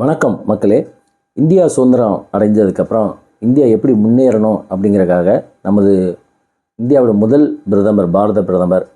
வணக்கம் மக்களே. இந்தியா சுதந்திரம் அடைஞ்சதுக்கப்புறம் இந்தியா எப்படி முன்னேறணும் அப்படிங்கிறக்காக நமது இந்தியாவோட முதல் பிரதமர் பாரத பிரதமர்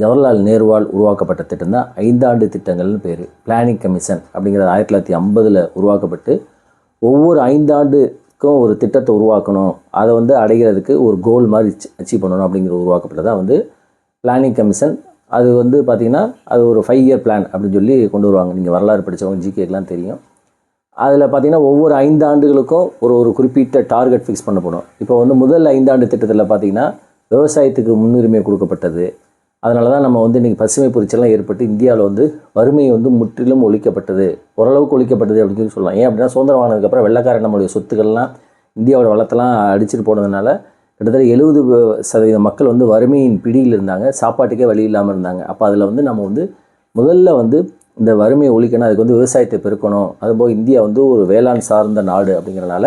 ஜவஹர்லால் நேருவால் உருவாக்கப்பட்ட திட்டம் தான் ஐந்தாண்டு திட்டங்கள்னு பேர். பிளானிங் கமிஷன் அப்படிங்கிறது ஆயிரத்தி தொள்ளாயிரத்தி ஐம்பதில் உருவாக்கப்பட்டு ஒவ்வொரு ஐந்தாண்டுக்கும் ஒரு திட்டத்தை உருவாக்கணும். அதை வந்து அடைகிறதுக்கு ஒரு கோல் மாதிரி அச்சீவ் பண்ணணும் அப்படிங்கிற உருவாக்கப்பட்டதான் வந்து பிளானிங் கமிஷன் அது வந்து பார்த்திங்கன்னா அது ஒரு ஃபைவ் இயர் பிளான் அப்படின்னு சொல்லி கொண்டு வருவாங்க. நீங்கள் வரலாறு படித்தவங்க ஜிகேக்கெலாம் தெரியும். அதில் பார்த்திங்கன்னா ஒவ்வொரு ஐந்து ஆண்டுகளுக்கும் ஒரு ஒரு குறிப்பிட்ட டார்கெட் ஃபிக்ஸ் பண்ணப்படும். இப்போ வந்து முதல் ஐந்தாண்டு திட்டத்தில் பார்த்தீங்கன்னா விவசாயத்துக்கு முன்னுரிமை கொடுக்கப்பட்டது. அதனால தான் நம்ம வந்து இன்றைக்கி பசுமை புரிச்சலாம் ஏற்பட்டு இந்தியாவில் வந்து வறுமை வந்து முற்றிலும் ஒழிக்கப்பட்டது. ஓரளவுக்கு ஒழிக்கப்பட்டது அப்படின்னு சொல்லி சொல்லலாம். ஏன் அப்படின்னா சுதந்திரம் வாங்கினதுக்கப்புறம் வெள்ளக்காரன் நம்மளுடைய சொத்துக்கள்லாம் இந்தியாவோட வளத்தெல்லாம் அடிச்சிட்டு போனதுனால கிட்டத்தட்ட எழுபது சதவீத மக்கள் வந்து வறுமையின் பிடியில் இருந்தாங்க. சாப்பாட்டுக்கே வழி இல்லாமல் இருந்தாங்க. அப்போ அதில் வந்து நம்ம வந்து முதல்ல வந்து இந்த வறுமையை ஒழிக்கணும். அதுக்கு வந்து விவசாயத்தை பெருக்கணும். அதுபோக இந்தியா வந்து ஒரு வேளாண் சார்ந்த நாடு அப்படிங்கிறனால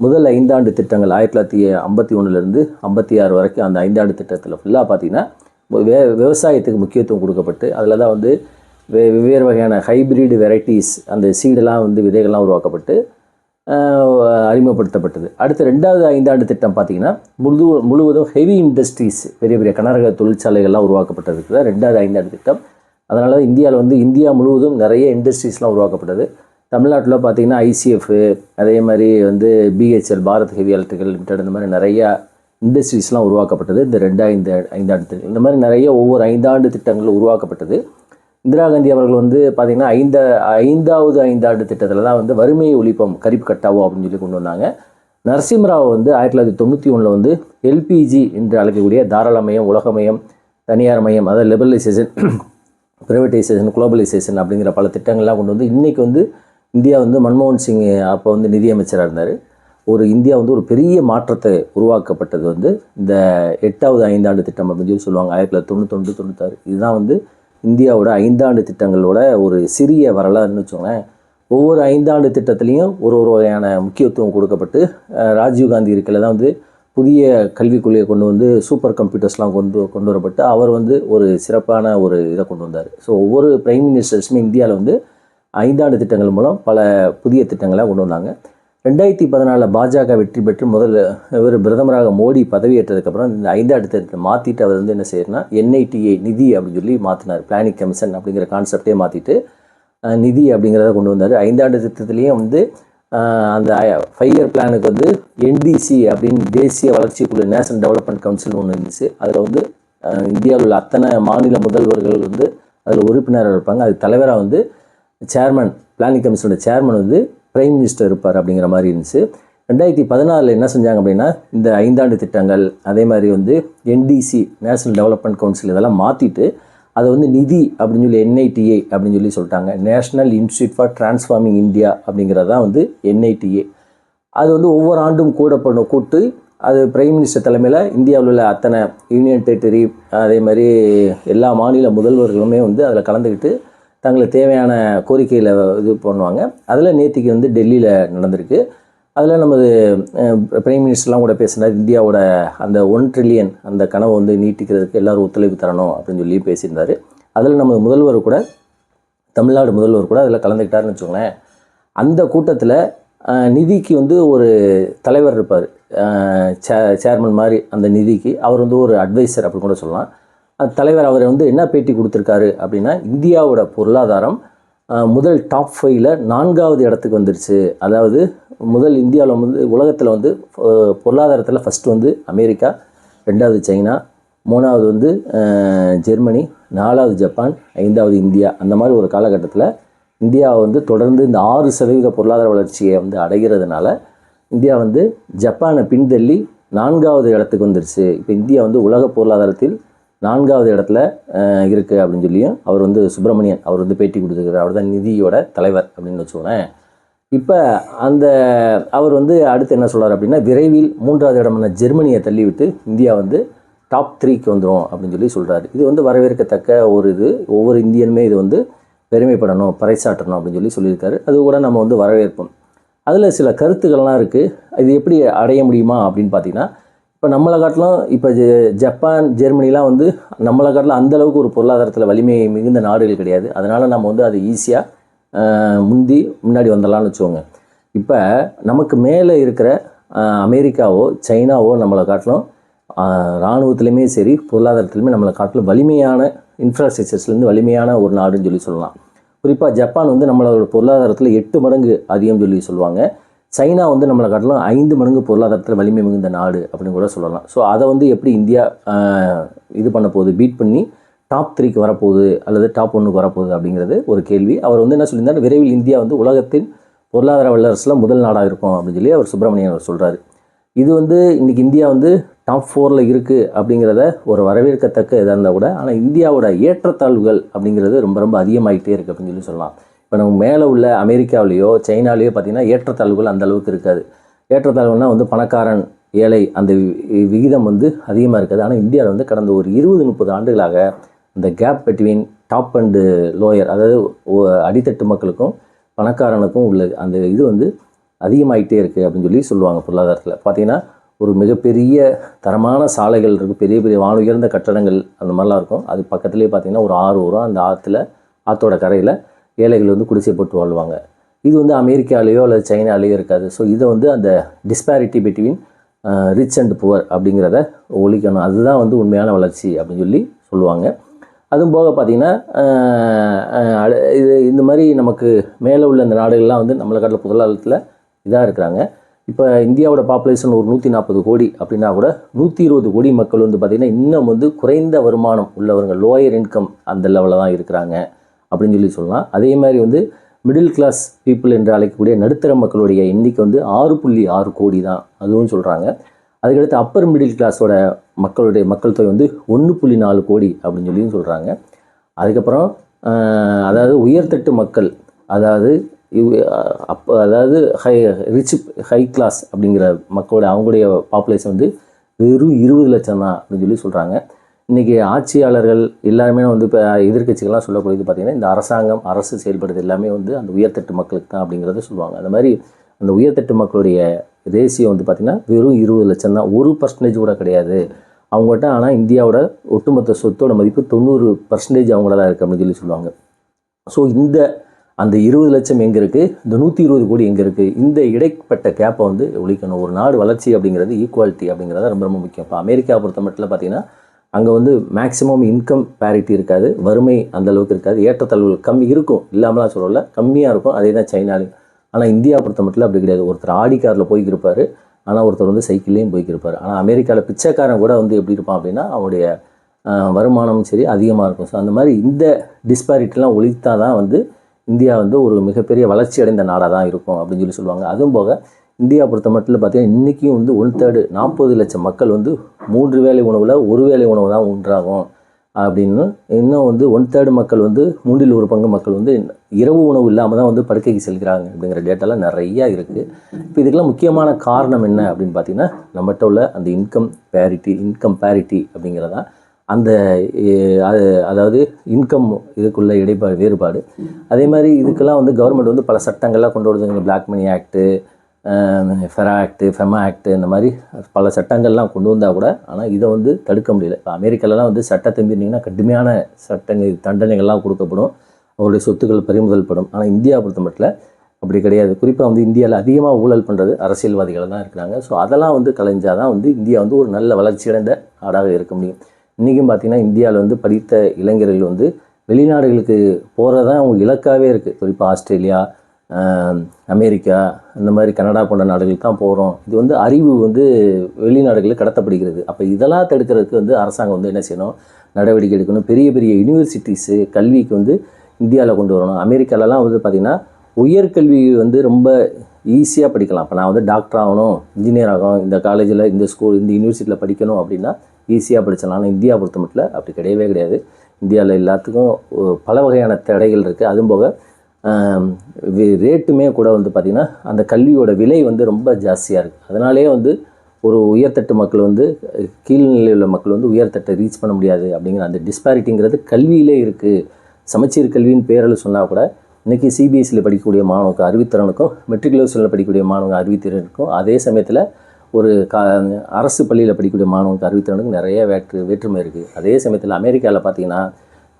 முதல் ஐந்தாண்டு திட்டங்கள் ஆயிரத்தி தொள்ளாயிரத்தி ஐம்பத்தி ஒன்றுலேருந்து ஐம்பத்தி ஆறு வரைக்கும் அந்த ஐந்தாண்டு திட்டத்தில் ஃபுல்லாக பார்த்தீங்கன்னா வே விவசாயத்துக்கு முக்கியத்துவம் கொடுக்கப்பட்டு அதில் தான் வந்து வெவ்வேறு வகையான ஹைபிரிட் வெரைட்டிஸ் அந்த சீடெல்லாம் வந்து விதைகள்லாம் உருவாக்கப்பட்டு அறிமுகப்படுத்தப்பட்டது. அடுத்த ரெண்டாவது ஐந்தாண்டு திட்டம் பார்த்தீங்கன்னா முழு முழுவதும் ஹெவி இண்டஸ்ட்ரீஸ் பெரிய பெரிய கனரக தொழிற்சாலைகள்லாம் உருவாக்கப்பட்டதுக்கு தான் ரெண்டாவது ஐந்தாண்டு திட்டம். அதனால் தான் இந்தியாவில் வந்து இந்தியா முழுவதும் நிறைய இண்டஸ்ட்ரீஸ்லாம் உருவாக்கப்பட்டது. தமிழ்நாட்டில் பார்த்திங்கன்னா ஐசிஎஃப் அதே மாதிரி வந்து BHEL Bharat heavy electrical limited இந்த மாதிரி நிறையா இண்டஸ்ட்ரீஸ்லாம் உருவாக்கப்பட்டது. இந்த ரெண்டாயிரத்து ஐந்தாண்டு திட்டம். இந்த மாதிரி நிறைய ஒவ்வொரு ஐந்தாண்டு திட்டங்கள் உருவாக்கப்பட்டது. இந்திரா காந்தி அவர்கள் வந்து பார்த்திங்கன்னா ஐந்த ஐந்தாவது ஐந்தாண்டு திட்டத்தில் தான் வந்து வறுமையை ஒழிப்போம் கரிப்பு கட்டாவோ அப்படின்னு சொல்லி கொண்டு வந்தாங்க. நரசிம்மராவ் வந்து ஆயிரத்தி தொள்ளாயிரத்தி தொண்ணூற்றி ஒன்றில் வந்து எல்பிஜி என்று அழைக்கக்கூடிய தாராளமயம் உலகமயம் தனியார் மயம் அதாவது லிபரலைசேஷன் ப்ரைவேட்டைசேஷன் குளோபலைசேஷன் அப்படிங்கிற பல திட்டங்கள்லாம் கொண்டு வந்து இன்றைக்கி வந்து இந்தியா வந்து மன்மோகன் சிங் அப்போ வந்து நிதியமைச்சராக இருந்தார். ஒரு இந்தியா வந்து ஒரு பெரிய மாற்றத்தை உருவாக்கப்பட்டது வந்து இந்த எட்டாவது ஐந்தாண்டு திட்டம் அப்படின்னு சொல்லி சொல்லுவாங்க ஆயிரத்தி தொள்ளாயிரத்தி தொண்ணூத்தொன்று தொண்ணூத்தாறு. இதுதான் வந்து இந்தியாவோட ஐந்தாண்டு திட்டங்களோட ஒரு சிறிய வரலாறுன்னு வச்சுக்கோங்களேன். ஒவ்வொரு ஐந்தாண்டு திட்டத்துலேயும் ஒரு ஒரு வகையான முக்கியத்துவம் கொடுக்கப்பட்டு ராஜீவ்காந்தி இருக்கல தான் வந்து புதிய கல்விக் கொள்கையை கொண்டு வந்து சூப்பர் கம்ப்யூட்டர்ஸ்லாம் கொண்டு கொண்டு வரப்பட்டு அவர் வந்து ஒரு சிறப்பான ஒரு இதை கொண்டு வந்தார். ஸோ ஒவ்வொரு பிரைம் மினிஸ்டர்ஸுமே இந்தியாவில் வந்து ஐந்தாண்டு திட்டங்கள் மூலம் பல புதிய திட்டங்களை கொண்டு வந்தாங்க. ரெண்டாயிரத்தி பதினாலில் பாஜக வெற்றி பெற்று முதல்ல இவர் பிரதமராக மோடி பதவியேற்றதுக்கப்புறம் இந்த ஐந்தாண்டு திட்டத்தை மாற்றிட்டு அவர் வந்து என்ன செய்யறனா என்ஐடிஏ நிதி அப்படின்னு சொல்லி மாற்றினார் பிளானிங் கமிஷன் அப்படிங்கிற கான்செப்டே மாற்றிட்டு நிதி அப்படிங்கிறத கொண்டு வந்தார். ஐந்தாண்டு திட்டத்துலேயும் வந்து அந்த ஃபைவ் இயர் பிளானுக்கு வந்து என்டிசி அப்படின்னு தேசிய வளர்ச்சி குழு நேஷனல் டெவலப்மெண்ட் கவுன்சில் ஒன்று இருந்துச்சு. அதில் வந்து இந்தியாவில் உள்ள அத்தனை மாநில முதல்வர்கள் வந்து அதில் உறுப்பினராக இருப்பாங்க. அது தலைவராக வந்து சேர்மன் பிளானிங் கமிஷனோட சேர்மன் வந்து பிரைம் மினிஸ்டர் இருப்பார் அப்படிங்கிற மாதிரி இருந்துச்சு. ரெண்டாயிரத்தி பதினாலில் என்ன செஞ்சாங்க அப்படின்னா இந்த ஐந்தாண்டு திட்டங்கள் அதே மாதிரி வந்து என்டிசி நேஷனல் டெவலப்மெண்ட் கவுன்சில் இதெல்லாம் மாற்றிட்டு அதை வந்து நிதி அப்படின்னு சொல்லி என்ஐடிஏ அப்படின்னு சொல்லி சொல்லிட்டாங்க. National institute for transforming India அப்படிங்கிறது தான் வந்து என்ஐடிஏ அது வந்து ஒவ்வொரு ஆண்டும் கூட பண்ண கூட்டு அது பிரைம் மினிஸ்டர் தலைமையில் இந்தியாவில் உள்ள அத்தனை யூனியன் டெரிட்டரி அதே மாதிரி எல்லா மாநில முதல்வர்களுமே வந்து அதில் கலந்துக்கிட்டு தங்களுக்கு தேவையான கோரிக்கையில் இது பண்ணுவாங்க. அதில் நேத்திக்கு வந்து டெல்லியில் நடந்திருக்கு. அதில் நமது பிரைம் மினிஸ்டர்லாம் கூட பேசினார் இந்தியாவோட அந்த ஒன் ட்ரில்லியன் அந்த கனவை வந்து நீட்டிக்கிறதுக்கு எல்லாரும் ஒத்துழைப்பு தரணும் அப்படின்னு சொல்லி பேசியிருந்தார். அதில் நமது முதல்வர் கூட தமிழ்நாடு முதல்வர் கூட அதில் கலந்துக்கிட்டாருன்னு வச்சுக்கோங்களேன். அந்த கூட்டத்தில் நிதிக்கு வந்து ஒரு தலைவர் இருப்பார். சே சேர்மன் மாதிரி அந்த நிதிக்கு அவர் வந்து ஒரு அட்வைசர் அப்படின்னு கூட சொல்லலாம். தலைவர் அவர் வந்து என்ன பேட்டி கொடுத்துருக்காரு அப்படின்னா இந்தியாவோட பொருளாதாரம் முதல் டாப் ஃபைவ்ல நான்காவது இடத்துக்கு வந்துருச்சு. அதாவது முதல் இந்தியாவில் வந்து உலகத்தில் வந்து பொருளாதாரத்தில் ஃபஸ்ட்டு வந்து அமெரிக்கா ரெண்டாவது சைனா மூணாவது வந்து ஜெர்மனி நாலாவது ஜப்பான் ஐந்தாவது இந்தியா. அந்த மாதிரி ஒரு காலகட்டத்தில் இந்தியா வந்து தொடர்ந்து இந்த ஆறு சதவீத பொருளாதார வளர்ச்சியை வந்து அடைகிறதுனால இந்தியா வந்து ஜப்பானை பின்தள்ளி நான்காவது இடத்துக்கு வந்துருச்சு. இப்போ இந்தியா வந்து உலக பொருளாதாரத்தில் நான்காவது இடத்துல இருக்குது அப்படின்னு சொல்லியும் அவர் வந்து சுப்பிரமணியன் அவர் வந்து பேட்டி கொடுத்துருக்காரு அவர் தான் நிதியோட தலைவர் அப்படின்னு வச்சுக்கோங்களேன். இப்போ அந்த அவர் வந்து அடுத்து என்ன சொல்கிறார் அப்படின்னா விரைவில் மூன்றாவது இடமான ஜெர்மனியை தள்ளிவிட்டு இந்தியா வந்து டாப் த்ரீக்கு வந்துடும் அப்படின்னு சொல்லி சொல்கிறாரு இது வந்து வரவேற்கத்தக்க ஒரு இது. ஒவ்வொரு இந்தியனுமே இது வந்து பெருமைப்படணும் பறைசாற்றணும் அப்படின்னு சொல்லி சொல்லியிருக்காரு. அது கூட நம்ம வந்து வரவேற்போம். அதில் சில கருத்துக்கள்லாம் இருக்குது இது எப்படி அடைய முடியுமா அப்படின்னு பார்த்தீங்கன்னா இப்போ நம்மளை காட்டிலும் இப்போ ஜெ ஜப்பான் ஜெர்மனிலாம் வந்து நம்மளை காட்டிலும் அந்த அளவுக்கு ஒரு பொருளாதாரத்தில் வலிமை மிகுந்த நாடுகள் கிடையாது. அதனால் நம்ம வந்து அது ஈஸியாக முந்தி முன்னாடி வந்துடலாம்னு வச்சுக்கோங்க. இப்போ நமக்கு மேலே இருக்கிற அமெரிக்காவோ சைனாவோ நம்மளை காட்டிலும் இராணுவத்துலேயுமே சரி பொருளாதாரத்துலையுமே நம்மளை காட்டிலும் வலிமையான இன்ஃப்ராஸ்ட்ரக்சர்ஸ்லேருந்து வலிமையான ஒரு நாடுன்னு சொல்லி சொல்லலாம். குறிப்பாக ஜப்பான் வந்து நம்மளோட பொருளாதாரத்தில் எட்டு மடங்கு அதிகம் சொல்லி சொல்லுவாங்க. சைனா வந்து நம்மளை காட்டிலும் ஐந்து மடங்கு பொருளாதாரத்தில் வலிமை மிகுந்த நாடு அப்படின்னு கூட சொல்லலாம். ஸோ அதை வந்து எப்படி இந்தியா இது பண்ண போகுது? பீட் பண்ணி டாப் த்ரீக்கு வரப்போகுது அல்லது டாப் ஒன்றுக்கு வரப்போகுது அப்படிங்கிறது ஒரு கேள்வி. அவர் வந்து என்ன சொல்லியிருந்தார்? விரைவில் இந்தியா வந்து உலகத்தின் பொருளாதார வல்லரசில் முதல் நாடாக இருக்கும் அப்படின்னு சொல்லி அவர் சுப்பிரமணியன் அவர் சொல்கிறார் இது வந்து இன்றைக்கி இந்தியா வந்து டாப் ஃபோரில் இருக்குது அப்படிங்கிறத ஒரு வரவேற்கத்தக்க இதாக இருந்தால் கூட ஆனால் இந்தியாவோட ஏற்றத்தாழ்வுகள் அப்படிங்கிறது ரொம்ப ரொம்ப அதிகமாகிட்டே இருக்குது அப்படின்னு சொல்லி சொல்லலாம். இப்போ நம்ம மேலே உள்ள அமெரிக்காவிலேயோ சைனாலேயோ பார்த்திங்கன்னா ஏற்றத்தாழ்வுகள் அந்த அளவுக்கு இருக்காது. ஏற்றத்தாழ்வுனால் வந்து பணக்காரன் ஏழை அந்த வி- விகிதம் வந்து அதிகமாக இருக்காது. ஆனால் இந்தியாவில் வந்து கடந்த ஒரு இருபது முப்பது ஆண்டுகளாக இந்த gap between top and lower அதாவது அடித்தட்டு மக்களுக்கும் பணக்காரனுக்கும் உள்ள அந்த இது வந்து அதிகமாயிட்டே இருக்குது அப்படின்னு சொல்லி சொல்லுவாங்க பொருளாதாரத்தில். பார்த்தீங்கன்னா ஒரு மிகப்பெரிய தரமான சாலைகள் இருக்குது பெரிய பெரிய வான உயர்ந்த கட்டடங்கள் அந்த மாதிரிலாம் இருக்கும். அது பக்கத்துலேயே பார்த்தீங்கன்னா ஒரு ஆறு வரும் அந்த ஆற்றுல ஆற்றோட கரையில் ஏழைகள் வந்து குடிசை போட்டு வாழ்வாங்க. இது வந்து அமெரிக்காலேயோ அல்லது சைனாலேயோ இருக்காது. ஸோ இதை வந்து அந்த disparity between rich and poor அப்படிங்கிறத ஒழிக்கணும். அதுதான் வந்து உண்மையான வளர்ச்சி அப்படின்னு சொல்லி சொல்லுவாங்க. அதுவும் போக பார்த்திங்கன்னா அடு- இது இந்த மாதிரி நமக்கு மேலே உள்ள இந்த நாடுகள்லாம் வந்து நம்மளை காட்டில் பொருளாதாரத்தில் இதாக இருக்கிறாங்க. இப்போ இந்தியாவோட பாப்புலேஷன் ஒரு நூற்றி நாற்பது கோடி அப்படின்னா கூட நூற்றி இருபது கோடி மக்கள் வந்து பார்த்திங்கன்னா இன்னும் வந்து குறைந்த வருமானம் உள்ளவங்க லோயர் இன்கம் அந்த லெவலில் தான் இருக்கிறாங்க. அப்படின்னு சொல்லி சொல்லலாம். அதே மாதிரி வந்து மிடில் கிளாஸ் பீப்புள் என்று அழைக்கக்கூடிய நடுத்தர மக்களுடைய எண்ணிக்கை வந்து ஆறு புள்ளி ஆறு கோடி தான். அதுவும் சொல்கிறாங்க அதுக்கடுத்து அப்பர் மிடில் கிளாஸோட மக்களுடைய மக்கள் தொகை வந்து ஒன்று புள்ளி நாலு கோடி அப்படின்னு சொல்லியும் சொல்கிறாங்க அதுக்கப்புறம் அதாவது உயர்தட்டு மக்கள் அதாவது அப் அதாவது ஹை ரிச் ஹை கிளாஸ் அப்படிங்கிற மக்களோட அவங்களுடைய பாப்புலேஷன் வந்து வெறும் இருபது லட்சம் தான் அப்படின்னு சொல்லி சொல்கிறாங்க இன்றைக்கி ஆட்சியாளர்கள் எல்லாருமே வந்து இப்போ எதிர்கட்சிகள்லாம் சொல்லக்கூடியது பார்த்திங்கன்னா இந்த அரசாங்கம் அரசு செயல்படுறது எல்லாமே வந்து அந்த உயர்தட்டு மக்களுக்கு தான் அப்படிங்கிறத சொல்லுவாங்க. அந்த மாதிரி அந்த உயர்தட்டு மக்களுடைய ரேசியோ வந்து பார்த்திங்கன்னா வெறும் இருபது லட்சம் தான். ஒரு பர்சன்டேஜ் கூட கிடையாது. அவங்ககிட்ட ஆனால் இந்தியாவோட ஒட்டுமொத்த சொத்தோட மதிப்பு தொண்ணூறு பர்சன்டேஜ் அவங்கள தான் இருக்குது அப்படின்னு சொல்லி சொல்லுவாங்க. ஸோ இந்த அந்த இருபது லட்சம் எங்கே இருக்குது இந்த நூற்றி இருபது கோடி எங்கே இருக்குது இந்த இடைப்பட்ட கேப்பை வந்து ஒழிக்கணும். ஒரு நாடு வளர்ச்சி அப்படிங்கிறது ஈக்குவாலிட்டி அப்படிங்கிறது ரொம்ப ரொம்ப முக்கியம். இப்போ அமெரிக்கா பொறுத்த மட்டும் பார்த்தீங்கன்னா அங்கே வந்து மேக்ஸிமம் இன்கம் பேரிட்டி இருக்காது வறுமை அந்தளவுக்கு இருக்காது ஏற்றத்தாழ்வுகள் கம்மி இருக்கும். இல்லாமலாம் சொல்லல கம்மியாக இருக்கும். அதே தான் சைனாலையும். ஆனால் இந்தியா பொறுத்த மட்டும் அப்படி கிடையாது. ஒருத்தர் ஆடி காரில் போய்க்கிருப்பார் ஆனால் ஒருத்தர் வந்து சைக்கிள்லேயும் போய்க்கிருப்பார் ஆனால் அமெரிக்காவில் பிச்சைக்காரன் கூட வந்து எப்படி இருப்பான் அப்படின்னா அவனுடைய வருமானமும் சரி அதிகமாக இருக்கும். ஸோ அந்த மாதிரி இந்த டிஸ்பாரிட்டிலாம் ஒழித்தா தான் வந்து இந்தியா வந்து ஒரு மிகப்பெரிய வளர்ச்சி அடைந்த நாடாக தான் இருக்கும் அப்படின்னு சொல்லி சொல்லுவாங்க. அதுவும் போக இந்தியா பொறுத்த மட்டும் பார்த்தீங்கன்னா இன்றைக்கும் வந்து ஒன் தேர்டு நாற்பது லட்சம் மக்கள் வந்து மூன்று வேலை உணவில் ஒரு வேலை உணவு தான் உண்டாகும். அப்படின்னு இன்னும் வந்து ஒன் தேர்டு மக்கள் வந்து மூன்றில் ஒரு பங்கு மக்கள் வந்து இரவு உணவு இல்லாமல் தான் வந்து படுக்கைக்கு செல்கிறாங்க அப்படிங்கிற டேட்டாலாம் நிறையா இருக்குது இப்போ இதுக்கெல்லாம் முக்கியமான காரணம் என்ன அப்படின்னு பார்த்தீங்கன்னா நம்மகிட்ட உள்ள அந்த இன்கம் பேரிட்டி இன்கம் பேரிட்டி அப்படிங்கிறதா. அந்த அதாவது இன்கம் இதுக்குள்ள இடைப்பாடு வேறுபாடு. அதே மாதிரி இதுக்கெல்லாம் வந்து கவர்மெண்ட் வந்து பல சட்டங்கள்லாம் கொண்டு வருதுங்க black money act FERA act FEMA act இந்த மாதிரி பல சட்டங்கள்லாம் கொண்டு வந்தால் கூட ஆனால் இதை வந்து தடுக்க முடியல. இப்போ அமெரிக்காலலாம் வந்து சட்டத்தை மீறினீங்கன்னா கடுமையான சட்டங்கள் தண்டனைகள்லாம் கொடுக்கப்படும். அவருடைய சொத்துக்கள் பறிமுதல் படும் ஆனால் இந்தியா பொறுத்த மட்டும் அப்படி கிடையாது. குறிப்பாக வந்து இந்தியாவில் அதிகமாக ஊழல் பண்ணுறது அரசியல்வாதிகள் தான் இருக்கிறாங்க. ஸோ அதெல்லாம் வந்து கலைஞ்சால் தான் வந்து இந்தியா வந்து ஒரு நல்ல வளர்ச்சியடைந்த நாடாக இருக்க முடியும். இன்றைக்கும் பார்த்தீங்கன்னா இந்தியாவில் வந்து படித்த இளைஞர்கள் வந்து வெளிநாடுகளுக்கு போகிறது தான் அவங்க இலக்காகவே இருக்குது குறிப்பாக ஆஸ்திரேலியா அமெரிக்கா இந்த மாதிரி கனடா போன்ற நாடுகளுக்கு தான் போகிறோம் இது வந்து அறிவு வந்து வெளிநாடுகளில் கடத்தப்படுகிறது. அப்போ இதெல்லாம் தடுக்கிறதுக்கு வந்து அரசாங்கம் வந்து என்ன செய்யணும்? நடவடிக்கை எடுக்கணும். பெரிய பெரிய யூனிவர்சிட்டிஸு கல்விக்கு வந்து இந்தியாவில் கொண்டு வரணும். அமெரிக்காலலாம் வந்து பார்த்திங்கன்னா உயர்கல்வி வந்து ரொம்ப ஈஸியாக படிக்கலாம். இப்போ நான் வந்து டாக்டர் ஆகணும் இன்ஜினியர் ஆகணும். இந்த காலேஜில் இந்த ஸ்கூல் இந்த யூனிவர்சிட்டியில் படிக்கணும் அப்படின்னா ஈஸியாக படிச்சலாம் ஆனால் இந்தியா பொறுத்த மட்டும் அப்படி கிடையவே கிடையாது. இந்தியாவில் எல்லாத்துக்கும் பல வகையான தடைகள் இருக்குது அதுவும் போக ரேட்டுமே கூட வந்து பார்த்திங்கன்னா அந்த கல்வியோட விலை வந்து ரொம்ப ஜாஸ்தியாக இருக்குது அதனாலேயே வந்து ஒரு உயர்தட்டு மக்கள் வந்து அஹ், கீழ்நிலையில் உள்ள மக்கள் வந்து உயர்தட்டை ரீச் பண்ண முடியாது அப்படிங்கிற அந்த டிஸ்பாரிட்டிங்கிறது கல்வியிலே இருக்குது சமச்சீர் கல்வின்னு பேரில் சொன்னால் கூட இன்றைக்கி சிபிஎஸ்சியில் படிக்கக்கூடிய மாணவனுக்கு அறிவித்திறனுக்கும் மெட்ரிகுலேஷனில் படிக்கக்கூடிய மாணவங்க அறிவித்திறனுக்கும் அதே சமயத்தில் ஒரு கா அரசு பள்ளியில் படிக்கக்கூடிய மாணவனுக்கு அறிவித்திறனுக்கும் நிறைய வேற்று வேற்றுமை இருக்குது அதே சமயத்தில் அமெரிக்காவில் பார்த்தீங்கன்னா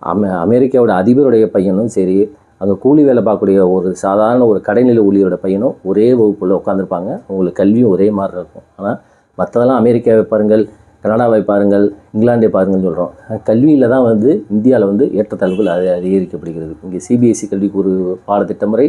அமெ அமெரிக்காவோட அதிபருடைய பையனும் சரி அங்கே கூலி வேலை பார்க்கக்கூடிய ஒரு சாதாரண ஒரு கடைநிலை ஊழியரோட பையனும் ஒரே வகுப்பில் உட்காந்துருப்பாங்க அவங்களுக்கு கல்வியும் ஒரே மாதிரி இருக்கும். ஆனால் மற்றதெல்லாம் அமெரிக்காவை பாருங்கள் கனடாவை பாருங்கள் இங்கிலாண்டை பாருங்கள்னு சொல்கிறோம் கல்வியில் தான் வந்து இந்தியாவில் வந்து ஏற்றத்தாழ்வுகள் அது அதிகரிக்கப்படுகிறது. இங்கே சிபிஎஸ்சி கல்விக்கு ஒரு பாடத்திட்ட முறை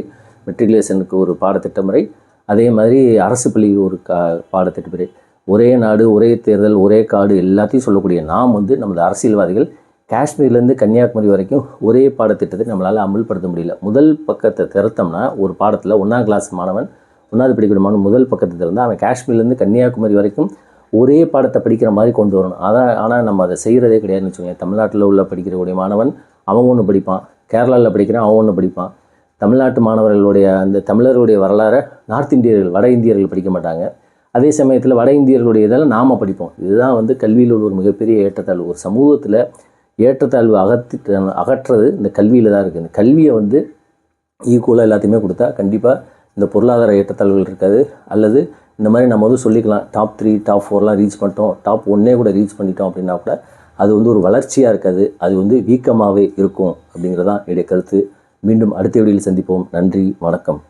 மெட்ரிகுலேஷனுக்கு ஒரு பாடத்திட்ட முறை அதே மாதிரி அரசு பள்ளிக்கு ஒரு கா பாடத்திட்ட முறை ஒரே நாடு ஒரே தேர்தல் ஒரே காடு எல்லாத்தையும் சொல்லக்கூடிய நாம் வந்து நமது அரசியல்வாதிகள் காஷ்மீர்லேருந்து கன்னியாகுமரி வரைக்கும் ஒரே பாடத்திட்டத்தை நம்மளால் அமல்படுத்த முடியல. முதல் பக்கத்தை திறத்தோம்னா ஒரு பாடத்தில் ஒன்றாம் கிளாஸ் மாணவன் ஒன்றாவது படிக்கிற மாணவன் முதல் பக்கத்தை திறந்தால் அவன் காஷ்மீர்லேருந்து கன்னியாகுமரி வரைக்கும் ஒரே பாடத்தை படிக்கிற மாதிரி கொண்டு வரணும். அதான் ஆனால் நம்ம அதை செய்கிறதே கிடையாதுன்னு வச்சுக்கோங்க. தமிழ்நாட்டில் உள்ள படிக்கிறக்கூடிய மாணவன் அவன் ஒன்று படிப்பான். கேரளாவில் படிக்கிறான் அவன் ஒன்று படிப்பான். தமிழ்நாட்டு மாணவர்களுடைய அந்த தமிழர்களுடைய வரலாறை நார்த் இந்தியர்கள் வட இந்தியர்கள் படிக்க மாட்டாங்க. அதே சமயத்தில் வட இந்தியர்களுடைய இதெல்லாம் நாம் படிப்போம். இதுதான் வந்து கல்வியில் உள்ள ஒரு மிகப்பெரிய ஏற்றத்தாழ்வு. ஒரு சமூகத்தில் ஏற்றத்தாழ்வு அகற்றி அகற்றுறது இந்த கல்வியில் தான் இருக்குது இந்த கல்வியை வந்து ஈக்குவலாக எல்லாத்தையுமே கொடுத்தா கண்டிப்பாக இந்த பொருளாதார ஏற்றத்தாழ்வுகள் இருக்காது. அல்லது இந்த மாதிரி நம்ம வந்து சொல்லிக்கலாம் டாப் த்ரீ டாப் ஃபோர்லாம் ரீச் பண்ணிட்டோம். டாப் ஒன்னே கூட ரீச் பண்ணிட்டோம் அப்படின்னா கூட அது வந்து ஒரு வளர்ச்சியாக இருக்காது. அது வந்து வீக்கமாகவே இருக்கும் அப்படிங்கிறதான் என்னுடைய கருத்து. மீண்டும் அடுத்த வீடியோவில் சந்திப்போம். நன்றி வணக்கம்.